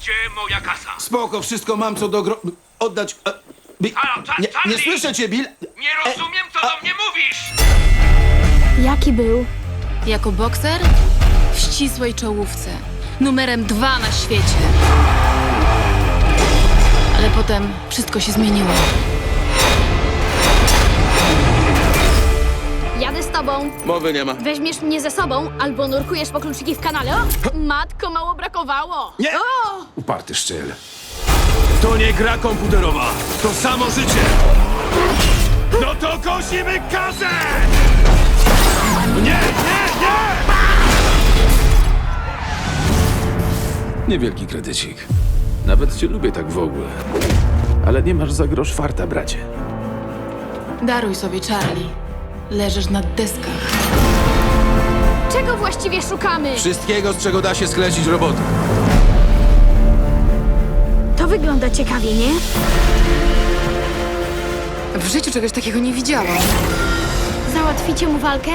Gdzie moja kasa? Spoko, wszystko mam co do gro... Oddać... E, Bi- Halo, Cha- nie, nie Charlie! słyszę cię, Bill! Nie rozumiem, co do mnie mówisz! Jaki był? Jako bokser? W ścisłej czołówce. Numerem dwa na świecie. Ale potem wszystko się zmieniło. Tobą. Mowy nie ma. Weźmiesz mnie ze sobą albo nurkujesz po kluczyki w kanale. O! Matko, mało brakowało. Nie! Uparty szczyl. To nie gra komputerowa, to samo życie! No to kosimy kasę! Nie, nie, nie! Niewielki kredycik. Nawet cię lubię tak w ogóle. Ale nie masz za grosz farta, bracie. Daruj sobie, Charlie. Leżysz na deskach. Czego właściwie szukamy? Wszystkiego, z czego da się sklecić robotę. To wygląda ciekawie, nie? W życiu czegoś takiego nie widziałam. Załatwicie mu walkę?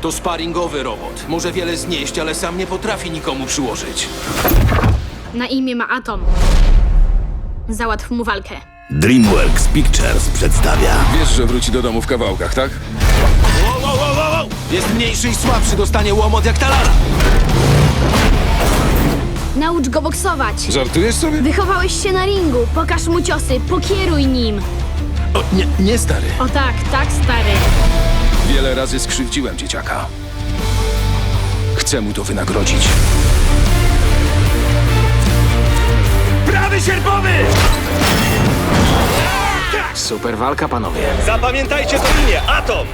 To sparingowy robot. Może wiele znieść, ale sam nie potrafi nikomu przyłożyć. Na imię ma Atom. Załatw mu walkę. DreamWorks Pictures przedstawia Wiesz, że wróci do domu w kawałkach, tak? Wow, wow, wow, wow, wow. Jest mniejszy i słabszy, dostanie łomot jak talala. Naucz go boksować. Żartujesz sobie? Wychowałeś się na ringu. Pokaż mu ciosy, pokieruj nim. O, nie, nie stary. O tak, tak, stary. Wiele razy skrzywdziłem dzieciaka. Chcę mu to wynagrodzić. Prawy sierpowy! Super walka, panowie. Zapamiętajcie to imię, Atom!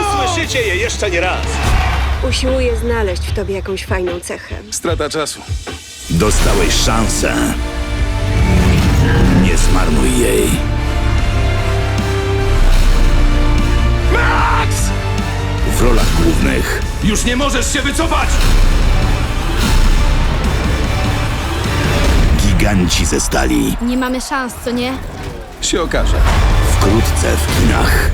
Usłyszycie je jeszcze nie raz. Usiłuję znaleźć w tobie jakąś fajną cechę. Strata czasu. Dostałeś szansę. Nie zmarnuj jej. Max! W rolach głównych Już nie możesz się wycofać! giganci ze stali. Nie mamy szans, co nie? Się okaże. Wkrótce w kinach.